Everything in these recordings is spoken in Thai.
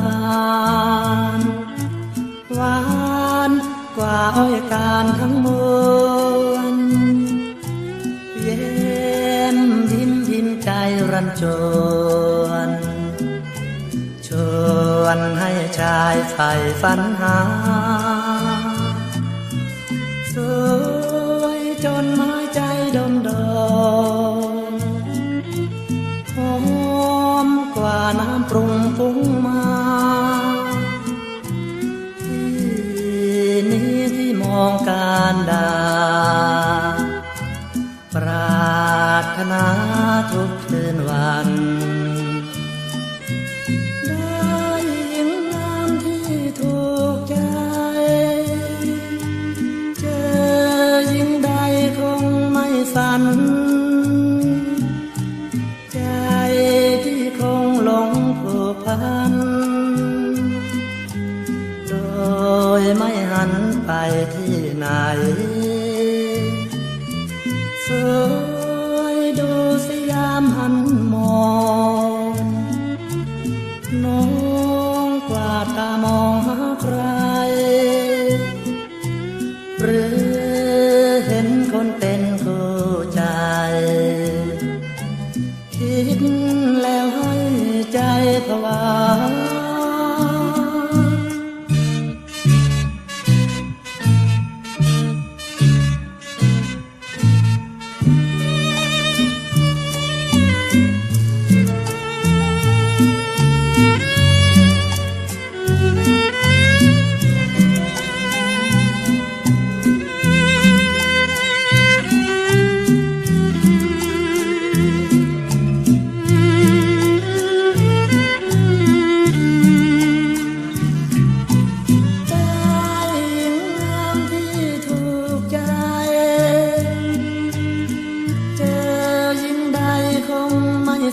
านหวานกว่าอ้อยการทั้งมวลเย็นยิ้มยิ้มใจรันจวนชวนให้ชายใฝ่ฝันหาสวยจนไม้ใจดมดมหอมกว่าน้ำปรุงปรุงมา องการดาปรารถนาทุกคืนวัน ได้หญิงนามที่ถูกใจ เจอยิ่งใดคงไม่ฝัน ที่ไหน สวยดูสยามหันมองน้องกว่าตามองหาใคร หรือเห็นคนเป็นคู่ใจ คิดแล้วให้ใจผวา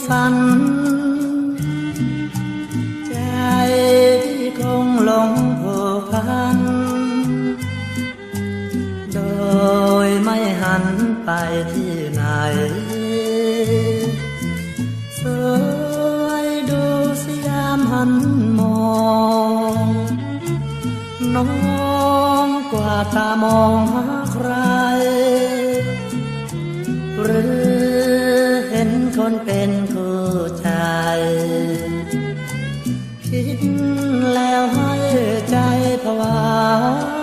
ฝัน ใจที่คงหลงผูกพัน โดยไม่หันไปที่ไหน สวยดูสยามหันมองน้องกว่าตามองหาใคร หรือ ห็นคนเป็นผู้ชายคิดแล้วให้ใจผวา